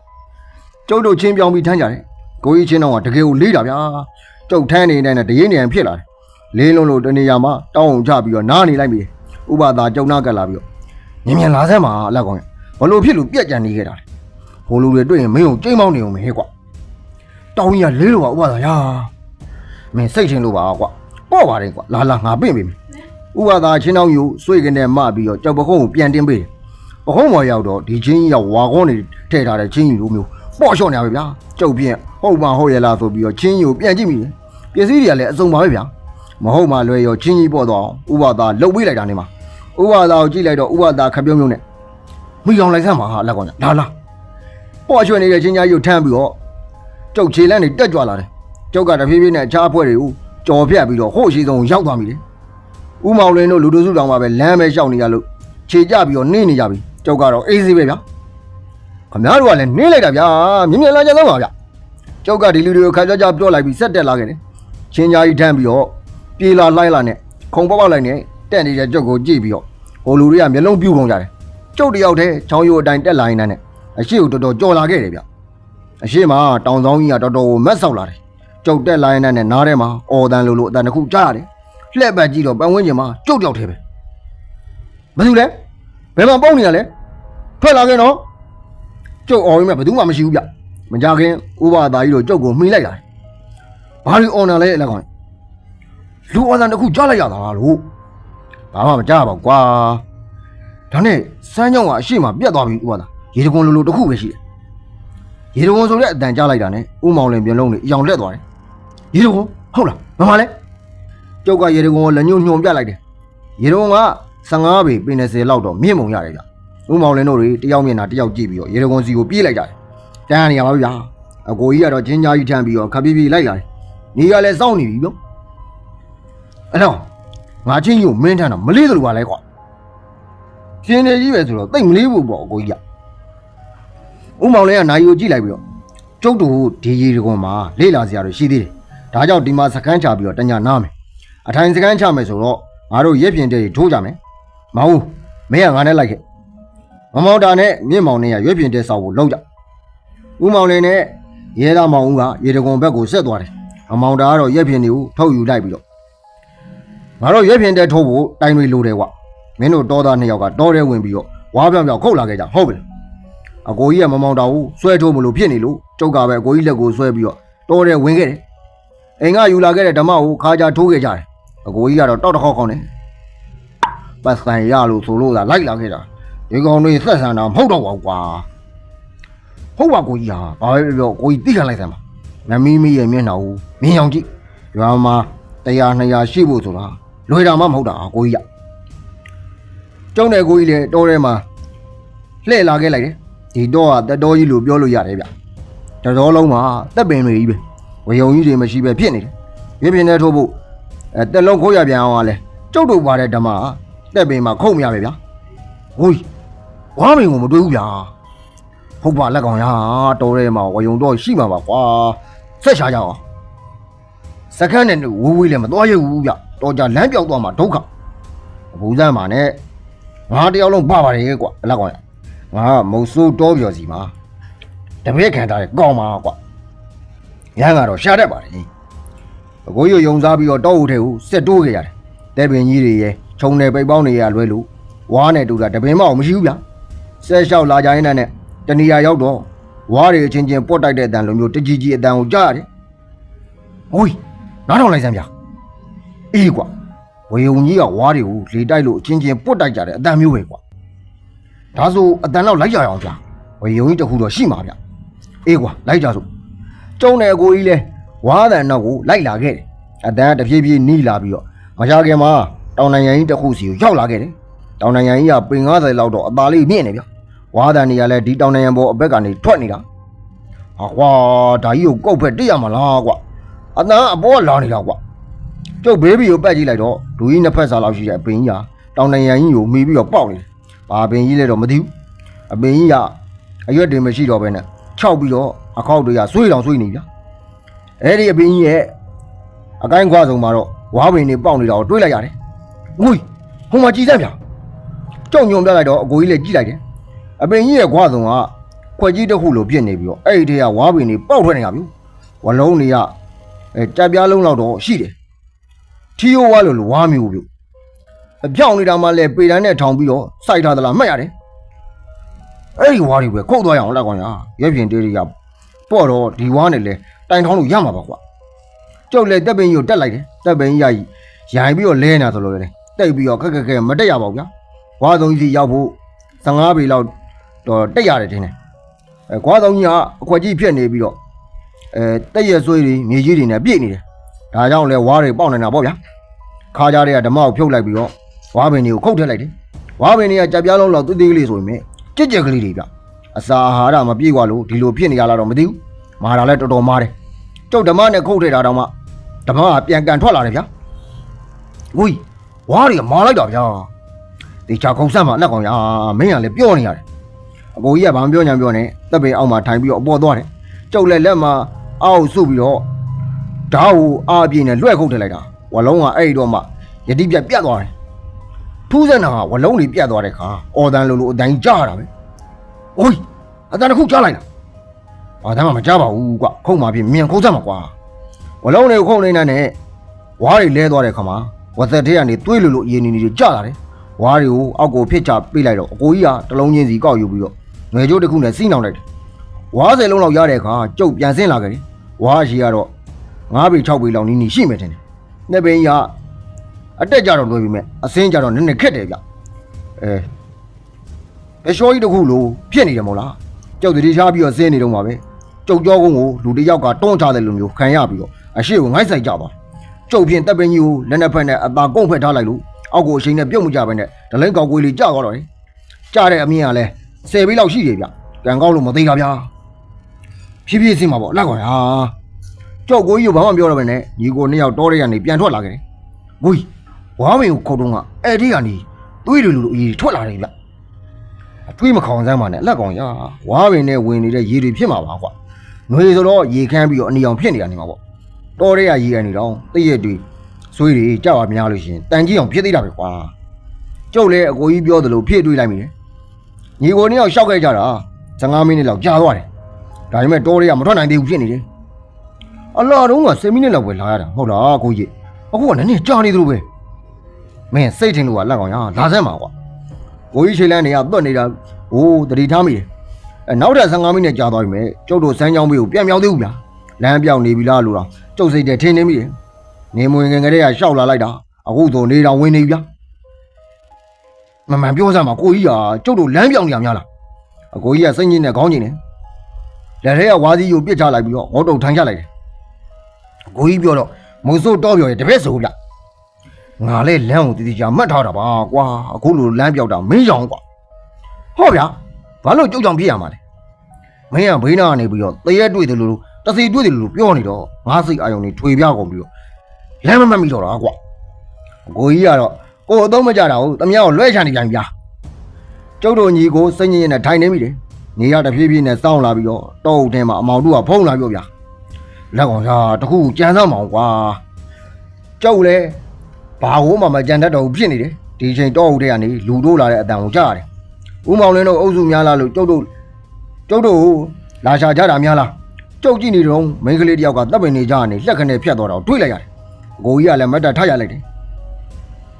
ကျုပ်တို့ချင်းပြောင်းပြီးထမ်းကြတယ်ကိုကြီးချင်းတော့ကတကယ်ကိုလေးတာဗျာကျုပ်ထမ်းနေတိုင်းနဲ့တရင်နေရင်ဖြစ်လာတယ်လေးလုံးလို့တနေရာမှာတောင်းအောင်ချပြီးတော့နားနေလိုက်ပြီဥပဒါကျုံနာကတ်လာပြီးတော့မြင်မြင်လာစမ်းပါအလက်ကောင်ဘလို့ဖြစ်လို့ပြက်ကြံနေခဲ့တာလေ ဘိုးလူတွေတွေ့ရင်မင်းကိုကြိမ်မောင်းနေအောင်မဟဲ့ကွာတောင်းကြီးကလေးလို့ပါဥပဒါရာမင်းစိတ်ထင်လို့ပါကွာပေါ့ပါတယ်ကွာလာလာငါပင့်ပြီဥပဒါချင်းတောင်းယူစွေကနေမှပြီးတော့ကြောက်ပခုံးကိုပြန်တင်းပေးတယ်ပခုံးပေါ်ရောက်တော့ဒီချင်းကြီးကဝါကုန်းနေထည့်ထားတဲ့ချင်းကြီးလိုမျိုးပေါ့လျှော့နေရပဲဗျာကျုပ်ပြင်းဟုတ်မှဟုတ်ရလားဆိုပြီးတော့ချင်းကြီးကိုပြန်ကြည့်မိတယ်ပစ္စည်းတွေကလည်းအစုံပါပဲဗျာမဟုတ်မှလွယ်ရောချင်းကြီးပေါ့တော့ဥပဒါလှုပ်ပေးလိုက်တာနေမှာဥပဒါကိုကြည့်လိုက်တော့ဥပဒါခပြုံးပြုံးနဲ့မိအောင်လိုက်စမ်းပါဟာလက်ကောင်လာလာ ပေါ့ရွှေနေတဲ့ချင်းကြီးကိုထမ်းပြီးတော့ကျုပ်ခြေလန်းနေတက်ကြွလာတယ်ကျုပ်ကတဖြည်းဖြည်းနဲ့အခြားအဖွဲ့တွေကိုကြော်ဖြတ်ပြီးတော့ဟို့ရှိဆုံးရောက်သွားပြီလေဥမောင်လင်းတို့လူတို့စုတောင်မှပဲလမ်းပဲရှောက်နေရလို့ခြေကြပြီးတော့နှင်းနေကြပြီကျုပ်ကတော့အေးစေးပဲဗျာခမားတို့ကလည်းနှင်းလိုက်တာဗျာမြင်မြင်လာကြတော့ပါဗျာကျုပ်ကဒီလူတွေကိုခါကြကြပြောလိုက်ပြီးဆက်တက်လာခဲ့တယ်ချင်းကြီးထမ်းပြီးတော့ပြေးလာလိုက်လာနဲ့ခုံပေါက်ပေါက်လိုက်နဲ့တက်နေတဲ့ကျုပ်ကိုကြည့်ပြီးတော့ဟိုလူတွေကမျက်လုံးပြူကုန်ကြတယ်ကျုပ်တယောက်တည်းချောင်းရိုးအတိုင်းတက်လာရင်နဲ့ အရှိကိုတော်တော်ကြော်လာခဲ့တယ်ဗျအရှိမှာတောင်ဆောင်ကြီးကတော်တော်ကိုမက်ဆောက်လာတယ်ကျုပ်တက်လာရင်နဲ့နားထဲမှာအော်တန်လို့လို့အတန်တစ်ခုကြားရတယ်လှက်ပတ်ကြည့်တော့ပတ်ဝန်းကျင်မှာကျုပ်တယောက်တည်းပဲဘာလို့လဲဘယ်မှာပေါက်နေရလဲထွက်လာခဲ့နော်ကျုပ်အော်ရင်းမဲ့ဘယ်သူမှမရှိဘူးဗျမကြခင်ဥပဒါကြီးတို့ကျုပ်ကိုမှီလိုက်လာတယ်ဘာလို့အော်နာလဲအလက်ကောင်လူအသံတစ်ခုကြားလိုက်ရတာလို့ဘာမှမကြားပါဘူးကွာဒါနဲ့စမ်းကြောင်ကအရှိမပြတ်သွားပြီဥပဒါ ရေတကွန်လိုလိုတစ်ခုပဲရှိတယ်ရေတကွန်ဆိုတဲ့အတန်ကြားလိုက်တာနဲ့ဥမောင်လင်ပြလုံးလေးအယောင်လက်သွားတယ်ရေတကွန်ဟုတ်လားမမလဲကျုပ်ကရေတကွန်ကိုလက်ညှိုးညွန်ပြလိုက်တယ်ရေတကွန်က15ပေပင်30လောက်တော့မြင့်မုံရတယ်ဗျဥမောင်လင်တို့တွေတယောက်မျက်နှာတယောက်ကြည့်ပြီးတော့ရေတကွန်စီကိုပြေးလိုက်ကြတယ်တန်းနေရပါဗျာအကိုကြီးကတော့ချင်းကြားကြီးထမ်းပြီးတော့ခပ်ပြေးပြေးလိုက်လာတယ်ညီကလည်းစောင့်နေပြီနော်အဲ့တော့ငါချင်းကြီးကိုမင်းထမ်းတော့မလေးသလိုပါလဲကွာပြင်းနေကြီးပဲဆိုတော့တိတ်မလေးဘူးပေါ့အကိုကြီးက ဥမောင်လေးကနိုင်ကိုကြည့်လိုက်ပြီးတော့ကျုပ်တို့ဒီရီတကွန်မှာလေးလာစရာတွေရှိသေးတယ်ဒါကြောင့်ဒီမှာစကန်းချပြီးတော့တညာနားမယ်အထိုင်စကန်းချမယ်ဆိုတော့ငါတို့ရက်ပြင်တဲ့ထိုးကြမယ်မဟုတ်မင်းကငါနဲ့လိုက်ခဲ့မမောင်တာနဲ့မြင့်မောင်နဲ့ကရွက်ပြင်တဲ့ဆောက်ဖို့လုံးကြဦးမောင်လင်းနဲ့ရဲသားမောင်ဦးကရေတကွန်ဘက်ကိုဆက်သွားတယ်အမောင်တာကတော့ရက်ဖြင်တွေကိုထုတ်ယူလိုက်ပြီးတော့ငါတို့ရက်ဖြင်တဲ့ထုတ်ဖို့တိုင်တွေလိုတယ်ကွာမင်းတို့တောသားနှစ်ယောက်ကတောထဲဝင်ပြီးတော့ဝါးပြောင်ပြောင်ခုတ်လာခဲ့ကြဟုတ်ပြီလား အကိုကြီးကမမောင်တာဘူးဆွဲထုတ်မလို့ဖြစ်နေလို့ကျုပ်ကပဲအကိုကြီးလက်ကိုဆွဲပြီးတော့တောထဲဝင်ခဲ့တယ်အိမ်ကယူလာခဲ့တဲ့ဓမ္မကိုခါကြထိုးခဲ့ကြတယ်အကိုကြီးကတော့တောက်တစ်ခေါက်ခေါက်နေပတ်စံရလို့ဆိုလို့သာလိုက်လာခဲ့တာဒီကောင်တွေဆက်ဆံတာမဟုတ်တော့ပါဘူးကွာဟုတ်ပါကိုကြီးဟာဘာပဲပြောပြောကိုကြီးသိခံလိုက်စမ်းပါမမီးမီးရဲ့မျက်နှာကိုမြင်အောင်ကြည့်ရွာမှာတရား200ရှိဖို့ဆိုတာလွယ်တာမှမဟုတ်တာကိုကြီးကကျုံတဲ့ကိုကြီးလေတောထဲမှာလှည့်လာခဲ့လိုက်တယ် ဒီတော့ကတက်တော်ကြီးလို့ပြောလို့ရတယ်ဗျတတော်လုံးမှာတက်ပင်တွေကြီးပဲဝယုံကြီးတွေမရှိပဲဖြစ်နေတယ်ပြင်းပြင်းနဲ့ထိုးဖို့အဲတက်လုံးခိုးရပြန်အောင်ကလဲကျုပ်တို့ပါတဲ့ဓမ္မကတက်ပင်မှာခုံမရပဲဗျာဟိုးဝါမင်ကိုမတွေ့ဘူးဗျာဟုတ်ပါလက်ကောင်ရတော်ရဲမှာဝယုံတော့ရှိမှာပါကွာဆက်ချကြအောင်စကန်းနဲ့ဝူးဝေးလည်းမသွားရဘူးဗျတော်ကြလမ်းပြောက်သွားမှာဒုက္ခဘူးစမ်းမှာနဲ့ငါတယောက်လုံးပါပါတယ်ကွာလက်ကောင်ရ ငါမုံစိုးတောပြောစီမှာတပည့်ခံထားတဲ့ကောင်းပါကွာရန်ကတော့ရှာတတ်ပါတယ်အကိုကြီးယုံစားပြီးတော့တောအုပ်ထဲကိုစစ်တိုးခဲ့ရတယ်တဲပင်ကြီးတွေရဲ့ခြုံနယ်ပိတ်ပေါင်းတွေရလွဲလို့ဝါးနဲ့တူတာတပင်မအောင်မရှိဘူးဗျဆဲလျှောက်လာကြရင်နဲ့တနေရာရောက်တော့ဝါးတွေအချင်းချင်းပွတ်တိုက်တဲ့အတန်လိုမျိုးတကြီးကြီးအတန်ကိုကြားရတယ်။ဟိုးနားထောင်လိုက်စမ်းဗျာ။အေးကွာဝေယုံကြီးကဝါးတွေကိုလေတိုက်လို့အချင်းချင်းပွတ်တိုက်ကြတဲ့အတန်မျိုးပဲကွာ။ ဒါဆိုအတန်တော့လိုက်ကြရအောင်ဗျာ။ဝေယုံကြီးတစ်ခုတော့ရှိမှာဗျ။အေးကွာလိုက်ကြစို့။ကျုံတဲ့အကိုကြီးလဲဝါးတန်တော့ကိုလိုက်လာခဲ့တယ်။အတန်ကတဖြည်းဖြည်းနီးလာပြီးတော့မကြခင်မှာတောင်နိုင်ငံကြီးတစ်ခုစီကိုရောက်လာခဲ့တယ်။တောင်နိုင်ငံကြီးကပင်90လောက်တော့အသာလေးမြင့်နေဗျာ။ဝါဒန်တွေကလည်းဒီတောင်နိုင်ငံပေါ်အဘက်ကနေထွက်နေတာဟာကွာဒါကြီးကိုကုတ်ဖက်တိရမလားကွာအတန်အပေါ်ကလာနေတာကွာကျုပ်ဘေးဘီကိုပက်ကြည့်လိုက်တော့လူကြီးနှစ်ဖက်စာလောက်ရှိတဲ့အပင်ကြီးဟာတောင်နိုင်ငံကြီးကိုမီးပြီးတော့ပေါက်နေတယ် ဘာပင်ကြီးလဲတော့မသိဘူးအပင်ကြီးကအရွက်တွေမရှိတော့ဘဲနဲ့ခြောက်ပြီးတော့အခောက်တွေကဆွေးတောင်ဆွေးနေဗျာအဲ့ဒီအပင်ကြီးရဲ့အကိုင်းခွားဆုံးမှာတော့ဝါပင်တွေပေါက်နေတာကိုတွေးလိုက်ရတယ်ငွေဟိုမှာကြည်စမ်းဗျာကြုံညုံပြလိုက်တော့အကိုကြီးလည်းကြည့်လိုက်တယ်အပင်ကြီးရဲ့ခွားဆုံးကခွက်ကြီးတစ်ခုလိုပြစ်နေပြီးတော့အဲ့ဒီထဲကဝါးပင်တွေပေါက်ထွက်နေတာဗျဝလုံးတွေကအဲတက်ပြားလုံးလောက်တော့ရှိတယ်ထီယိုဝါလို့လို့ဝါးမျိုးဗျ အပြောင်းနေတာမှလည်းပေတန်းနဲ့ထောင်ပြီးတော့စိုက်ထားသလားမှတ်ရတယ်အဲ့ဒီဝါးတွေပဲခုတ်သွားရအောင်လက်ကောင်ရရက်ပြင်တေးတွေကပေါ့တော့ဒီဝါးနဲ့လဲတိုင်ထောင်းလို့ရမှာပါကွာကျုပ်လည်းတက်ပင်ကြီးကိုတက်လိုက်တယ်တက်ပင်ကြီးရကြီးရိုင်ပြီးတော့လဲနေတာဆိုလို့လေတိတ်ပြီးတော့ခက်ခက်ခဲမတက်ရပါဘူးဗျာဝါးဆုံးကြီးရောက်ဖို့15ပေလောက်တော့တက်ရတယ်ထင်တယ်အဲကွာဆောင်ကြီးကအခွက်ကြီးဖြစ်နေပြီးတော့အဲတက်ရက်ဆွေးတွေမြေကြီးတွေနဲ့ပြည့်နေတယ်ဒါကြောင့်လဲဝါးတွေပေါက်နေတာပေါ့ဗျာခါကြတဲ့ကဓမ္မကိုဖြုတ်လိုက်ပြီးတော့ ဝါးပင်တွေကိုခုတ်ထည့်လိုက်တယ်ဝါးပင်တွေကကြက်ပြားလုံးလောက်တူးသေးကလေးဆိုရင်ကြက်ကြက်ကလေးတွေဗျအစာအာဟာရမပြည့်กว่าလို့ဒီလိုဖြစ်နေရလားတော့မသိဘူးမာတာလဲတော်တော်မားတယ်ကျုပ်ဓမ္မနဲ့ခုတ်ထည့်တာတော့မှဓမ္မကပြန်ကန်ထွက်လာတယ်ဗျာဝီဝါးတွေကမာလိုက်တာဗျာဒီချာခုံဆက်မှာအလက်ကောင်ရမင်းကလည်းပြောနေရတယ် အကိုကြီးကဘာမှပြောညာပြောနေတပ်ပင်အောက်မှာထိုင်ပြီးတော့အပေါ်သွားတယ်ကျုပ်လည်းလက်မှာအောက်ဆုပ်ပြီးတော့ဓာတ်ကိုအာပြင်းနဲ့လွှဲခုတ်ထည့်လိုက်တာဝလုံးကအဲ့ဒီတော့မှယတိပြတ်ပြတ်သွားတယ် ထူးစမ်းတာကဝလုံးတွေပြတ်သွားတဲ့ခါအော်တန်လိုလိုအတိုင်းကြားတာပဲအိုးအတန်တစ်ခုကြားလိုက်တာဘာတမ်းမှမကြားပါဘူးကွခုတ်မှပြင်မြန်ခုတ်စမ်းမှာကွာဝလုံးတွေကိုခုတ်နေတာနဲ့ဝါးတွေလဲသွားတဲ့ခါမှာဝသက်ထဲကနေတွေးလိုလိုအရင်နေနေတွေကြားလာတယ်ဝါးတွေကိုအောက်ကိုဖြစ်ချပေးလိုက်တော့အကိုကြီးကတလုံးချင်းစီကောက်ယူပြီးတော့ငွေကြိုးတစ်ခုနဲ့စီးနှောင်လိုက်တယ်။ဝါးစယ်လုံးလောက်ရတဲ့အခါကျုပ်ပြန်ဆင်းလာခဲ့တယ်။ဝါးရှိကတော့9ပေ6ပေလောက်နီးနီးရှိမယ်ထင်တယ်။နှစ်ပင်ကြီးက အတက်ကြတော့လွယ်ပြီမဲ့အစင်းကြတော့နည်းနည်းခက်တယ်ဗျ။အဲအရှောကြီးတစ်ခုလိုဖြစ်နေတယ်မို့လား။ကျုပ်တတိချားပြီးတော့ဆင်းနေတော့မှာပဲ။ကျုပ်ကြောကုန်းကိုလူတစ်ယောက်ကတွန်းချတယ်လို့မျိုးခံရပြီးတော့အရှိကိုငိုက်ဆိုင်ကြပါ။ကျုပ်ဖြင့်တပ်ပင်ကြီးကိုလက်နှစ်ဖက်နဲ့အသာကုန်းဖက်ထားလိုက်လို့အောက်ကိုအချိန်နဲ့ပြုတ်မကြပဲနဲ့ဒလိန်ကောက်ကွေးလေးကြာသွားတော့တယ်။ကြာတဲ့အမြင်ကလည်းဆယ်ဘီလောက်ရှိတယ်ဗျကံကောက်လို့မသေးတာဗျာဖြည်းဖြည်းစင်းမှာပေါ့လက်ကောင်ဟာကြောက်ကိုကြီးကဘာမှပြောတော့ပဲနဲ့ညီကိုနှစ်ယောက်တောထဲကနေပြန်ထွက်လာခဲ့တယ်ကိုကြီး ဝါမင်းကိုခုတ်တော့ကအဲ့ဒီကနေတွေးလူလူလိုအကြီးထွက်လာတယ်ဗျအတွေးမခေါင်စမ်းပါနဲ့လက်ကောင်ရာဝါပင်နဲ့ဝင်နေတဲ့ရေတွေဖြစ်မှာပါကွာຫນွေဆိုတော့ရေခမ်းပြီးတော့အနီအောင်ဖြစ်နေတာနေမှာပေါ့တောထဲကရေကန်နေတော့တည့်ရက်တွေဆွေးတွေကြောက်ပါများလို့ရှရင်တန်ကြီးအောင်ဖြစ်သေးတာပဲကွာကျုပ်လည်းအကိုကြီးပြောသလိုဖြစ်တွေးလိုက်မိတယ်ညီကိုနှစ်ယောက်ရှောက်ခဲ့ကြတာ15မိနစ်လောက်ကြာသွားတယ်ဒါပေမဲ့တော်တွေကမထွက်နိုင်သေးဘူးဖြစ်နေတယ်အလားတော့က10မိနစ်လောက်ပဲလာရတာဟုတ်လားကိုကြီးအခုကနည်းနည်းကြာနေသလိုပဲ မင်းစိတ်ထင်လို့ကလက်ကောင်ရလာစမ်းပါကွာကိုကြီးခြေလန်းနေရသွတ်နေတာဟိုးတတိထားမိတယ်အဲနောက်ထပ်15မိနစ်ကြာသွားပြီမဲ့ကျုပ်တို့စမ်းချောင်းဘေးကိုပြန်မြောက်သေးဘူးဗျာလမ်းပြောင်းနေပြီလားလို့တော့ကျုပ်စိတ်ထဲထင်နေမိတယ်နေမဝင်ငယ်ကလေးကရှောက်လာလိုက်တာအခုတော့နေတော်ဝင်နေပြီဗျာမမှန်ပြောစမ်းပါကိုကြီးကကျုပ်တို့လမ်းပြောင်းနေရများလားအကိုကြီးကစိတ်ညစ်နေခေါင်းညစ်နေလက်ထဲကဝါးစီကိုပြစ်ချလိုက်ပြီးတော့ငေါတုတ်ထိုင်ချလိုက်တယ်အကိုကြီးပြောတော့မုံစိုးတော့ပြောရဲ့တပည့်ဆိုဗျ ငါလဲလမ်းကိုတည်တည်ချာမှတ်ထားတာပါကွာအခုလိုလမ်းပြောက်တာမင်းရောင်ကွာဟောဗျာဘာလို့ကြုတ်ကြောင်ပြစ်ရမှာလဲမင်းကဘေးနာကနေပြီးတော့တရက်တွေ့တယ်လို့တစီတွေ့တယ်လို့ပြောနေတော့ငါစိတ်အာယုံနေထွေပြကုန်ပြီးတော့လမ်းမမှတ်မိတော့တာကွာအကိုကြီးကတော့ကိုယ်အသုံးမကြတာဟုတ်တမယောက်လွဲချန်နေပြန်ဗျာကျုပ်တို့ညီကိုစိတ်ညစ်ညစ်နဲ့ထိုင်နေမိတယ်နေရတဖြည်းဖြည်းနဲ့စောင်းလာပြီးတော့တောအုပ်ထဲမှာအမောင်တို့ကဖုံးလာပြောဗျာလက်ကောင်ရှာတခုကြမ်းစမ်းမအောင်ကွာကျုပ်လည်း ဘာဟိုမှမကြံတတ်တော့ဘူးဖြစ်နေတယ်ဒီချိန်တောအုပ်ထဲကနေလူတို့လာတဲ့အတန်ကိုကြားရတယ်ဦးမောင်လင်းတို့အုပ်စုများလာလို့ကျုပ်တို့ကျုပ်တို့လာရှာကြတာများလားကျုပ်ကြည့်နေတော့မိန်းကလေးတယောက်ကတပ်ပင်နေကြကနေလှက်ခနဲ့ဖြတ်သွားတော့တွေ့လိုက်ရတယ်အကိုကြီးကလည်းမတ်တက်ထရလိုက်တယ်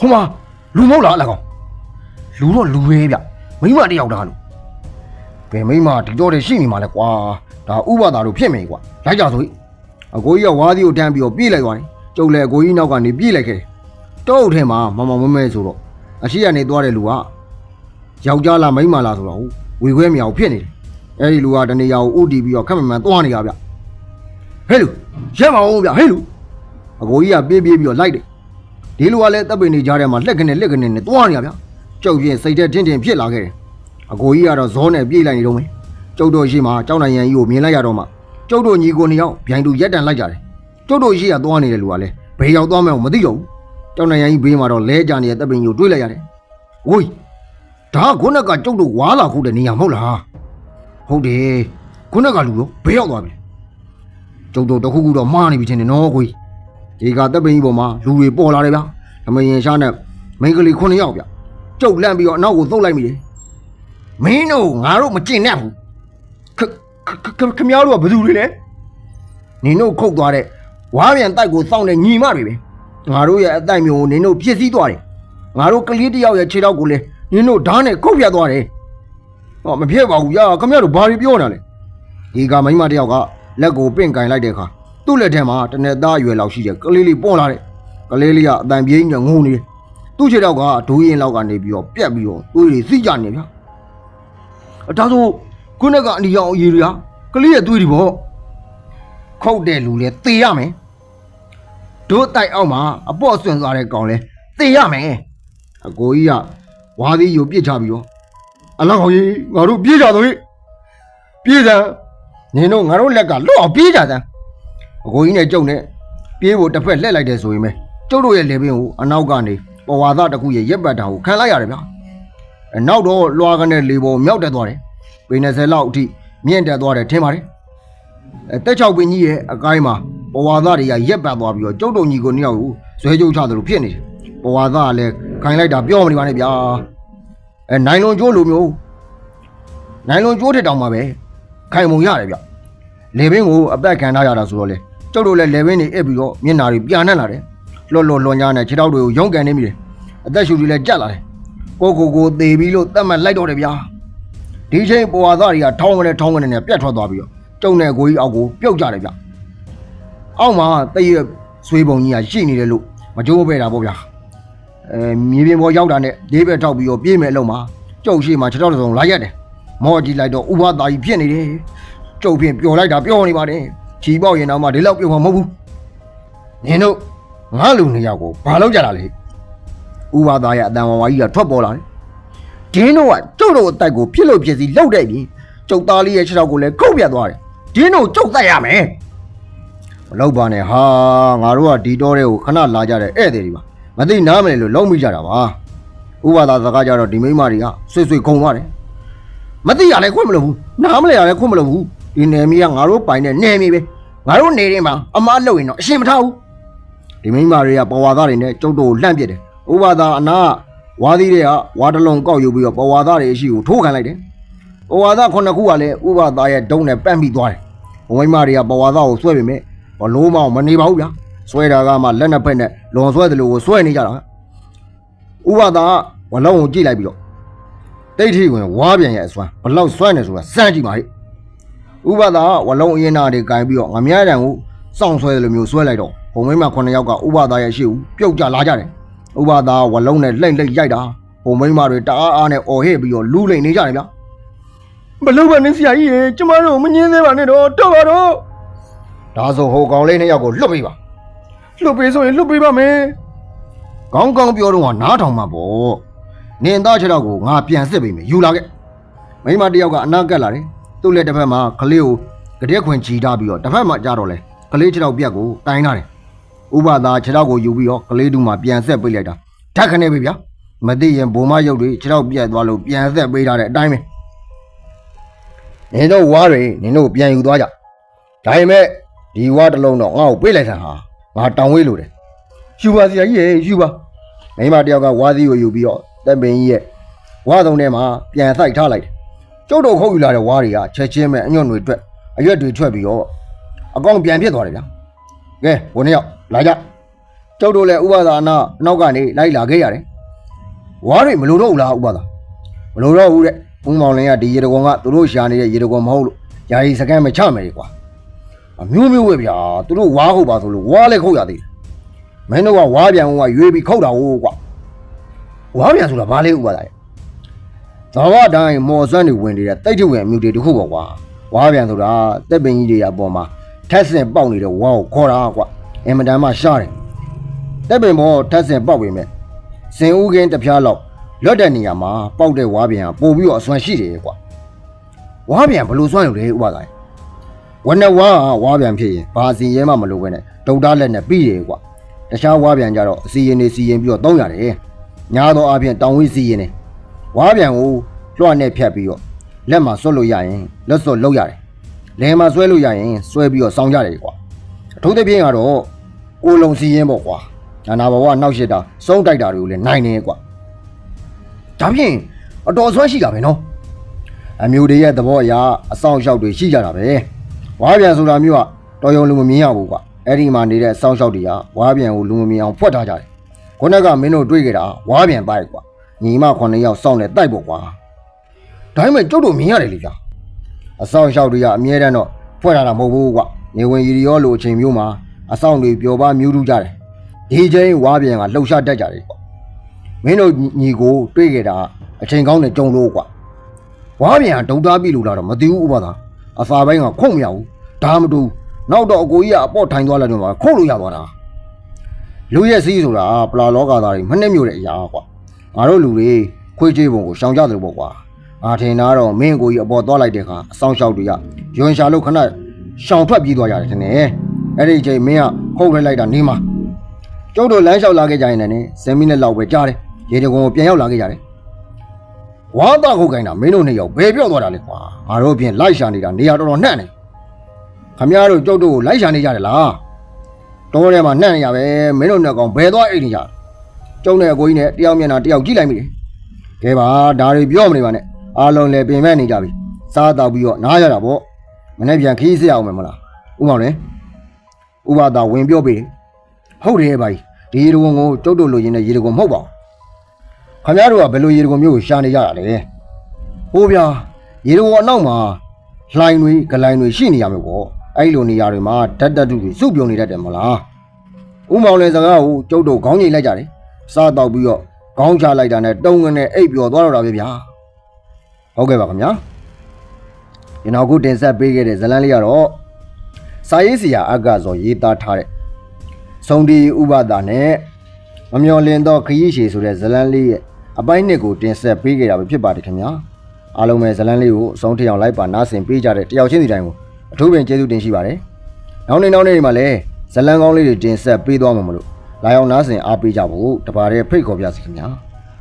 ဟိုမှာလူမဟုတ်လားအလကောင်လူတော့လူပဲဗျမိမတယောက်သားလို့ဘယ်မိမဒီတော့တည်းရှိနေမှာလဲကွာဒါဥပဒါတို့ဖြစ်မယ်ကွာလိုက်ကြဆိုဟိအကိုကြီးကဝါးသီးကိုတန်းပြီးတော့ပြေးလိုက်သွားတယ်ကျုပ်လည်းအကိုကြီးနောက်ကနေပြေးလိုက်ခဲ့တယ် တောအုပ်ထဲမှာမမမမဲဆိုတော့အရှိကနေသွားတဲ့လူကယောက်ျားလားမိန်းမလားဆိုတော့ဝေခွဲမြောင်ဖြစ်နေတယ်အဲ့ဒီလူကတနေရာကိုဥတီပြီးတော့ခက်မှန်မှန်သွားနေရဗျဟဲ့လူရက်ပါအောင်ဗျဟဲ့လူအကိုကြီးကပြေးပြေးပြီးတော့လိုက်တယ်ဒီလူကလည်းတပ်ပင်နေကြတဲ့မှာလှက်ကနေလက်ကနေနဲ့သွားနေရဗျကျုပ်ပြင်စိတ်ထဲတင်းတင်းဖြစ်လာခဲ့တယ်အကိုကြီးကတော့ဇောနဲ့ပြေးလိုက်နေတော့မယ်ကျုပ်တို့ရှိမှကြောက်နိုင်ရန်ကြီးကိုမြင်လိုက်ရတော့မှကျုပ်တို့ညီကိုနှစ်ယောက်ဗျိုင်တူရက်တန်လိုက်ကြတယ်ကျုပ်တို့ရှိရသွားနေတဲ့လူကလည်းဘယ်ရောက်သွားမှန်းမသိတော့ဘူး ကြောက်နိုင်ရန်ကြီးဘေးမှာတော့လဲကြနေတဲ့တပ်ပင်ကြီးကိုတွေးလိုက်ရတယ်ဝိုးဒါကခုနကကျုပ်တို့ဝါလာခုတဲ့နေရာမဟုတ်လားဟုတ်တယ်ခုနကလူရောဘယ်ရောက်သွားပြီလဲကျုပ်တို့တခုခုတော့မှားနေပြီထင်တယ်နော်ကိုကြီးဒီကတပ်ပင်ကြီးပေါ်မှာလူတွေပေါ်လာတယ်ဗျဓမရင်ရှားနဲ့မိန်းကလေးခုနှစ်ယောက်ဗျကျုပ်လန့်ပြီးတော့အနောက်ကိုသုတ်လိုက်မိတယ်မင်းတို့ငါတို့မကျင့်နဲ့ဘူးခခခခမရတို့ကဘယ်သူတွေလဲနင်တို့ခုတ်သွားတဲ့ဝါပြန်တိုက်ကိုစောင့်တဲ့ညီမတွေပဲ ငါတို့ရဲ့အတိုက်မျိုးကိုနင်တို့ပြစ်စည်းသွားတယ်ငါတို့ကလေးတစ်ယောက်ရဲ့ခြေထောက်ကိုလည်းနင်တို့ဓာတ်နဲ့ခုတ်ပြတ်သွားတယ်ဟောမဖြစ်ပါဘူးကြာခမရတို့ဘာတွေပြောနေတာလဲဒီကမိန်းမတစ်ယောက်ကလက်ကိုပင့်ကင်လိုက်တဲ့အခါသူ့လက်ထဲမှာတနက်သားအရွယ်လောက်ရှိတဲ့ကလေးလေးပွန်လာတဲ့ကလေးလေးကအတန်ပြင်းညငုံနေတယ်သူ့ခြေထောက်ကဒိုးရင်လောက်ကနေပြီးတော့ပြက်ပြီးတော့သွေးတွေစီးကြနေဗျာအဒါဆိုခုနကအနီရောင်အရေးတွေဟာကလေးရဲ့သွေးတွေပေါ့ခုတ်တဲ့လူလဲသေရမယ် တို့တိုက်အောက်မှာအပေါ့ဆွင်သွားတဲ့ကောင်လဲသေရမယ်အကိုကြီးကဝါးသီးယူပြစ်ချပြီးတော့အလောက်ကောင်ကြီးငါတို့ပြေးကြတော့ဟိပြေးစမ်းနင်တို့ငါတို့လက်ကလွတ်အောင်ပြေးကြစမ်းအကိုကြီးနဲ့ကျုပ်နဲ့ပြေးဖို့တစ်ဖက်လှည့်လိုက်တယ်ဆိုရင်ပဲကျုပ်တို့ရဲ့လေပင်ကိုအနောက်ကနေပဝါသတစ်ခုရဲ့ရက်ပတ်တာကိုခံလိုက်ရတယ်ဗျာအဲနောက်တော့လွှာကနေလေပေါ်မြောက်တက်သွားတယ်ပေ20လောက်အထိမြင့်တက်သွားတယ်ထင်ပါတယ်အဲတက်ချောက်ပင်ကြီးရဲ့အကိုင်းမှာ ပဝါသားတွေကရက်ပတ်သွားပြီးတော့ကျုပ်တို့ညီကိုနှစ်ယောက်ကိုဇွဲကြုတ်ချသလိုဖြစ်နေတယ်ပဝါသားကလည်းခိုင်းလိုက်တာပြောမနေပါနဲ့ဗျာအဲနိုင်လွန်ကျိုးလိုမျိုးနိုင်လွန်ကျိုးထက်တောင်မှပဲခိုင်မုံရတယ်ဗျလေဘင်းကိုအသက်ခံထားရတာဆိုတော့လေကျုပ်တို့လည်းလေဘင်းတွေအစ်ပြီးတော့မျက်နာတွေပြန်နှက်လာတယ်လွတ်လွတ်လွန်ညာနဲ့ခြေထောက်တွေကိုရုံးကန်နေမိတယ်အသက်ရှူတွေလည်းကြက်လာတယ်ကိုကိုကိုသေပြီလို့သတ်မှတ်လိုက်တော့တယ်ဗျာဒီချိန်ပေါ်ဝါသားတွေကထောင်းကနေထောင်းကနေနဲ့ပြတ်ထွက်သွားပြီးတော့ကျုံတဲ့ကိုကြီးအောက်ကိုပြုတ်ကြတယ်ဗျ အောက်မှာတည့်ရဆွေးပုံကြီးကရှိနေတယ်လို့မကြိုးပဲတာပေါ့ဗျာအဲမြေပြင်ပေါ်ရောက်တာနဲ့လေးဘက်ထောက်ပြီးတော့ပြေးမယ်အလုံးမှာကျုပ်ရှိမှခြေထောက်တစ်စုံလာရက်တယ်မော်ကြည့်လိုက်တော့ဥပသားကြီးဖြစ်နေတယ်ကျုပ်ဖြင့်ပျော်လိုက်တာပျော်နေပါတယ်ချီပေါက်ရင်တော့မှဒီလောက်ပျော်မှာမဟုတ်ဘူးနင်တို့ငါလူနှစ်ယောက်ကိုဘာလုပ်ကြတာလဲဥပါသားရဲ့အတန်ဝါဝါကြီးကထွက်ပေါ်လာတယ်။ဒင်းတို့ကကျုပ်တို့အတိုက်ကိုဖြစ်လို့ဖြစ်စီလှုပ်တဲ့ပြီ။ကျုပ်သားလေးရဲ့ခြေထောက်ကိုလည်းခုတ်ပြတ်သွားတယ်။ဒင်းတို့ကျုပ်တိုက်ရမယ်။ မလောက်ပါနဲ့ဟာငါတို့ကဒီတော့တဲ့ကိုခဏလာကြတဲ့ဧည့်သည်တွေပါ။မသိနားမလဲလို့လုံးမိကြတာပါ။ဥပါသားစကားကြတော့ဒီမိန်းမတွေကဆွေဆွေခုံသွားတယ်။မသိရလဲခွင့်မလို့ဘူး။နားမလဲရလဲခွင့်မလို့ဘူး။ဒီနယ်မြေကငါတို့ပိုင်တဲ့နယ်မြေပဲ။ငါတို့နေရင်မှာအမားလှုပ်ရင်တော့အရှင်မထားဘူး။ဒီမိန်းမတွေကပဝါသားတွေနဲ့ကျုပ်တို့ကိုလှန့်ပစ်တယ်။ဥပါသာအနာကဝါသီးတွေကဝါတလုံးကောက်ယူပြီးတော့ပဝါသားတွေအရှိကိုထိုးခံလိုက်တယ်ပဝါဒခုနှစ်ခုကလည်းဥပသားရဲ့ဒုံနဲ့ပန့်ပြီးသွားတယ်ဘဝိမတွေကပဝါဒကိုဆွဲပေမဲ့ ဘလို့မအောင်မနေပါဘူးဗျာဆွဲတာကမှလက်နှစ်ဖက်နဲ့လွန်ဆွဲတယ်လို့ကိုဆွဲနေကြတာဥပသားကဝလုံးကိုကြည့်လိုက်ပြီးတော့တိတ်ထိဝင်ဝါပြန်ရဲ့အစွမ်းဘလောက်ဆွဲနေဆိုတာစမ်းကြည့်ပါဟဲ့ဥပသားကဝလုံးအရင်နာတွေကင်ပြီးတော့ငမြတန်ကိုစောင့်ဆွဲတယ်လို့မျိုးဆွဲလိုက်တော့ဘုံမိမခုနှစ်ယောက်ကဥပသားရဲ့ရှေ့ကိုပြုတ်ကြလာကြတယ်ဥပသားဝလုံးနဲ့လှိမ့်လှိမ့်ရိုက်တာဘုံမိမတွေတအားအားနဲ့အော်ဟစ်ပြီးတော့လူလိမ့်နေကြတယ်ဗျာမလုပ်ပါနဲ့ဆရာကြီးရေကျမတို့မငင်းသေးပါနဲ့တော့တော့ပါတော့ ဒါဆိုဟိုကောင်လေးနှစ်ယောက်ကိုလွတ်ပေးပါလွတ်ပေးဆိုရင်လွတ်ပေးပါမယ်ကောင်းကောင်းပြောတော့ကနားထောင်မှာပေါ့နင်သားခြေတော့ကိုငါပြန်စစ်ပေးမယ်ယူလာခဲ့မိမတစ်ယောက်ကအနာကက်လာတယ်သူ့လက်တစ်ဖက်မှာကလေးကိုကတဲ့ခွင်ချီထားပြီးတော့တစ်ဖက်မှာကြားတော့လဲကလေးခြေတော့ပြက်ကိုတိုင်ထားတယ်ဥပဒါခြေတော့ကိုယူပြီးတော့ကလေးတူမှာပြန်ဆက်ပေးလိုက်တာဓာတ်ခနဲ့ပဲဗျာမသိရင်ဘုံမရုပ်တွေခြေတော့ပြက်သွားလို့ပြန်ဆက်ပေးထားတဲ့အတိုင်းပဲနင်တို့ဝါတွေနင်တို့ပြန်ယူသွားကြဒါပေမဲ့ ဒီဝါတစ်လုံးတော့ငါ့ကိုပေးလိုက်တာဟာငါတောင်းဝေးလို့တယ်ယူပါဆရာကြီးရေယူပါမိန်းမတစ်ယောက်ကဝါးသီးကိုယူပြီးတော့တပ်ပင်ကြီးရဲ့ဝါးဆုံးထဲမှာပြန်ဆိုင်ထားလိုက်တယ်ကျုပ်တို့ခုတ်ယူလာတဲ့ဝါးတွေကချက်ချင်းပဲအညွန့်တွေအတွက်အရွက်တွေထွက်ပြီးတော့အကောင်ပြန်ဖြစ်သွားတယ်ဗျာကဲဘုန်းနှစ်ယောက်လာကြကျုပ်တို့လည်းဥပဒါနာအနောက်ကနေလိုက်လာခဲ့ရတယ်ဝါးတွေမလိုတော့ဘူးလားဥပဒါမလိုတော့ဘူးတဲ့ဘုံမောင်လင်းကဒီရေတကွန်ကသူတို့ရှာနေတဲ့ရေတကွန်မဟုတ်လို့ယာယီစကန်မချမယ်ကွာ အမျိုးမျိုးပဲဗျာသူတို့ဝါးဟုတ်ပါဆိုလို့ဝါးလည်းခုတ်ရသေးတယ်မင်းတို့ကဝါးပြန်ကရွေးပြီးခုတ်တာဟုတ်ကွာဝါပြန်ဆိုတာဘာလဲဥပါလားသဘာဝတိုင်းမော်စွမ်းတွေဝင်နေတဲ့တိတ်ထဝင်အမျိုးတွေတခုပေါ့ကွာဝါပြန်ဆိုတာတက်ပင်ကြီးတွေအပေါ်မှာထက်ဆင်ပေါက်နေတဲ့ဝါကိုခေါ်တာကွာအင်မတန်မှရှားတယ်တက်ပင်ပေါ်ထက်ဆင်ပေါက်ပေမဲ့စင်ဦးကင်းတစ်ပြားလောက်လွတ်တဲ့နေရာမှာပေါက်တဲ့ဝါပြန်ကပို့ပြီးတော့အစွမ်းရှိတယ်ကွာဝါပြန်ဘလို့စွမ်းရုံလဲဥပါလား ဝနဝါဝါပြန်ဖြစ်ရင်ဘာစီရဲမှမလိုပဲနဲ့ဒုတ်သားလက်နဲ့ပြီးတယ်ကွာတခြားဝါပြန်ကြတော့အစီရင်နေစီရင်ပြီးတော့တောင်းရတယ်ညာတော့အပြင်တောင်ဝေးစီရင်နေဝါပြန်ကိုလွှတ်နဲ့ဖြတ်ပြီးတော့လက်မှာဆွတ်လို့ရရင်လက်ဆွတ်လုပ်ရတယ်လဲမှာဆွဲလို့ရရင်ဆွဲပြီးတော့စောင်းကြတယ်ကွာအထူးသဖြင့်ကတော့ကိုလုံစီရင်ပေါ့ကွာနာနာဘဝနှောက်ရှစ်တာစုံးတိုက်တာတွေကိုလည်းနိုင်နေကွာဒါဖြင့်အတော်ဆွဲရှိတာပဲနော်အမျိုးတွေရဲ့သဘောအရအဆောင်အရှောက်တွေရှိကြတာပဲ ဝါပြန်ဆိုတာမျိုးကတော်ရုံလူမမြင်ရဘူးကွာအဲ့ဒီမှာနေတဲ့အဆောင်အရှောက်တွေကဝါပြန်ကိုလူမမြင်အောင်ဖွက်ထားကြတယ်ခုနကမင်းတို့တွေ့ကြတာဝါပြန်ပိုက်ကွာညီမခုနှစ်ယောက်စောင့်နေတိုက်ပေါ့ကွာဒါပေမဲ့ကျုပ်တို့မြင်ရတယ်လေဗျာအဆောင်လျှောက်တွေကအမြဲတမ်းတော့ဖွဲ့လာတာမဟုတ်ဘူးကွာနေဝင်ရီရောလိုအချိန်မျိုးမှာအဆောင်တွေပျော်ပါမြူးထူးကြတယ်ဒီချိန်ဝါပြန်ကလှုပ်ရှားတတ်ကြတယ်ကွာမင်းတို့ညီကိုတွေ့ကြတာအချိန်ကောင်းနဲ့ကြုံလို့ကွာဝါပြန်ကဒုံသားပြီလို့လာတော့မသိဘူးဥပဒါ အစာပိုင်းကခုံမရဘူးဒါမတူနောက်တော့အကိုကြီးကအပေါ့ထိုင်သွားလိုက်တော့မှခုံလို့ရသွားတာလူရဲ့စီးဆိုတာပလာလောကသားတွေမနှက်မြို့တဲ့အရာကွာငါတို့လူတွေခွေးချေးပုံကိုရှောင်ကြတယ်ပေါ့ကွာငါထင်တာတော့မင်းကိုကြီးအပေါ်သွားလိုက်တဲ့ခါအဆောင်လျှောက်တွေကယွန်ရှာလို့ခဏရှောင်ထွက်ပြေးသွားရတယ်ထင်တယ်အဲ့ဒီအချိန်မင်းကခုတ်ထွက်လိုက်တာနေမှာကျုပ်တို့လမ်းလျှောက်လာခဲ့ကြရင်လည်းဇင်မီနဲ့လောက်ပဲကြားတယ်ရေတကုံကိုပြန်ရောက်လာခဲ့ကြတယ် ဝါသားခုတ်ခိုင်းတာမင်းတို့နှစ်ယောက်ဘယ်ပြော့သွားတာလဲကွာငါတို့အပြင်လိုက်ရှာနေတာနေရာတော်တော်နှံ့နေခမရတို့ကျုပ်တို့ကိုလိုက်ရှာနေကြတယ်လားတော့ထဲမှာနှံ့နေရပဲမင်းတို့နှစ်ကောင်ဘယ်သွားအိတ်နေကြကျုံနဲ့အကိုကြီးနဲ့တယောက်မျက်နှာတယောက်ကြည့်လိုက်မိတယ်ကဲပါဒါတွေပြောမနေပါနဲ့အားလုံးလည်းပြင်မဲ့နေကြပြီစားတော့ပြီးတော့နားရတာပေါ့မနေ့ပြန်ခီးစရအောင်မယ်မလားဥမောင်လေဥပဒါဝင်ပြောပေးဟုတ်တယ်ဗျာဒီရေတကုံကိုကျုပ်တို့လိုချင်တဲ့ရေတကုံမဟုတ်ပါဘူး ခင်ဗျားတို့ကဘယ်လိုရေတကုံမျိုးကိုရှာနေကြတာလဲဟိုးဗျာရေတကုံအနောက်မှာလှိုင်းတွေဂလိုင်းတွေရှိနေရမယ်ပေါ့အဲ့လိုနေရာတွေမှာဓာတ်တတုတွေစုပြုံနေတတ်တယ်မလားဥမောင်လည်းစကားကိုကျုပ်တို့ခေါင်းငိတ်လိုက်ကြတယ်စားတော့ပြီးတော့ခေါင်းချလိုက်တာနဲ့တုံးငနဲ့အိပ်ပျော်သွားတော့တာပဲဗျာဟုတ်ကဲ့ပါခင်ဗျာကျွန်တော်ခုတင်ဆက်ပေးခဲ့တဲ့ဇတ်လန်းလေးကတော့စာရေးဆရာအကဇော်ရေးသားထားတဲ့စုံဒီဥပဒါနဲ့မမျော်လင့်တော့ခရီးရှည်ဆိုတဲ့ဇတ်လန်းလေးရဲ့ အပိုင်းနှစ်ကိုတင်ဆက်ပေးခဲ့တာပဲဖြစ်ပါတယ်ခင်ဗျာအားလုံးပဲဇတ်လန်းလေးကိုအဆုံးထိအောင်လိုက်ပါနားဆင်ပေးကြတဲ့တယောက်ချင်းစီတိုင်းကိုအထူးပင်ကျေးဇူးတင်ရှိပါတယ်နောက်နေ့နောက်နေ့တွေမှာလည်းဇလန်းကောင်းလေးတွေတင်ဆက်ပေးသွားမှာမလို့လာရောက်နားဆင်အားပေးကြဖို့တပါးတဲ့ဖိတ်ခေါ်ပြစီခင်ဗျာ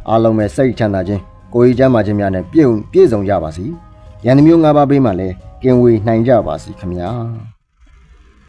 အားလုံးပဲစိတ်ချမ်းသာခြင်းကိုယ်ကြီးချမ်းသာခြင်းများနဲ့ပြည့်ပြည့်စုံကြပါစီရန်သူမျိုး၅ပါးပေးမှလည်းကင်ဝေနိုင်ကြပါစီခင်ဗျာ